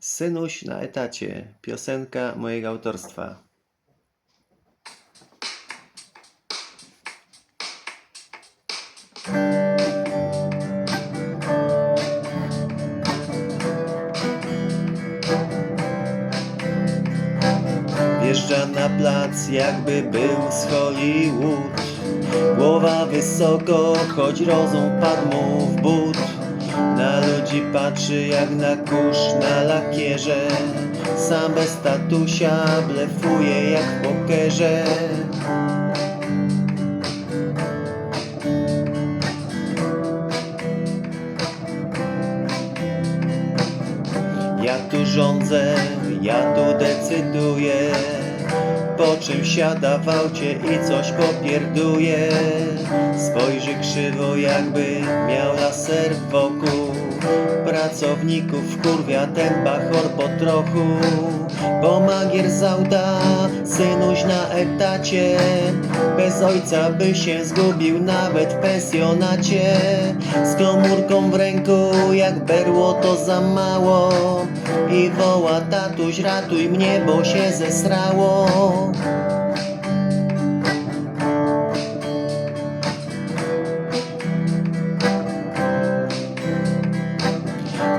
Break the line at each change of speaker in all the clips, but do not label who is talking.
Synuś na etacie. Piosenka mojego autorstwa. Wjeżdża na plac, jakby był z Hollywood. Głowa wysoko, choć rozum padł mu w but. Na ludzi patrzy jak na kurz na lakierze. Sam bez statusia blefuje jak w pokerze. Ja tu rządzę, ja tu decyduję Po czym siada w aucie i coś popierduje. Spojrzy krzywo jakby miał laser wokół Pracowników kurwia ten bachor po trochu. Bo magier załda, synuś na etacie. Bez ojca by się zgubił nawet w pensjonacie. Z komórką w ręku jak berło to za mało. I woła tatuś ratuj mnie bo się zesrało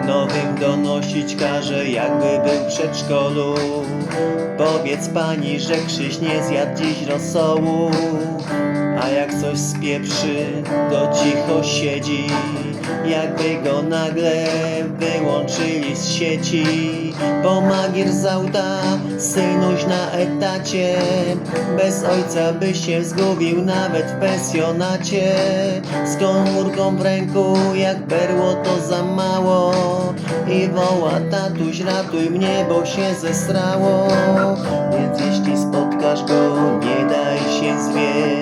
Nowym donosić każe jakby był w przedszkolu. Powiedz pani, że Krzyś nie zjadł dziś rosołu A jak coś spieprzy, to cicho siedzi. Jakby go nagle wyłączyli z sieci. Bo magier załda, synuś na etacie. Bez ojca by się zgubił nawet w pensjonacie. Z komórką w ręku, jak berło to za mało. I woła tatuś ratuj mnie, bo się zesrało Więc jeśli spotkasz go, nie daj się zwieść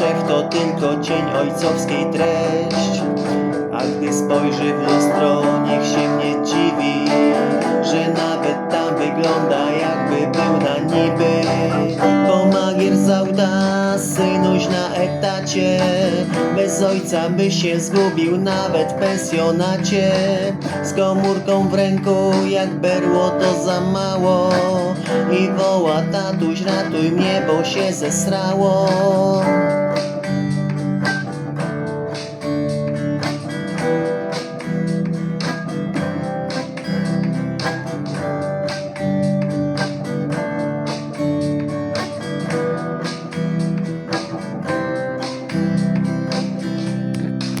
Szef, to tylko cień ojcowskiej treść. A gdy spojrzy w lustro, niech się nie dziwi Że nawet tam wygląda jakby był na niby. Bo magier załda, synuś na etacie. Bez ojca by się zgubił nawet w pensjonacie. Z komórką w ręku jak berło to za mało. I woła tatuś ratuj mnie, bo się zesrało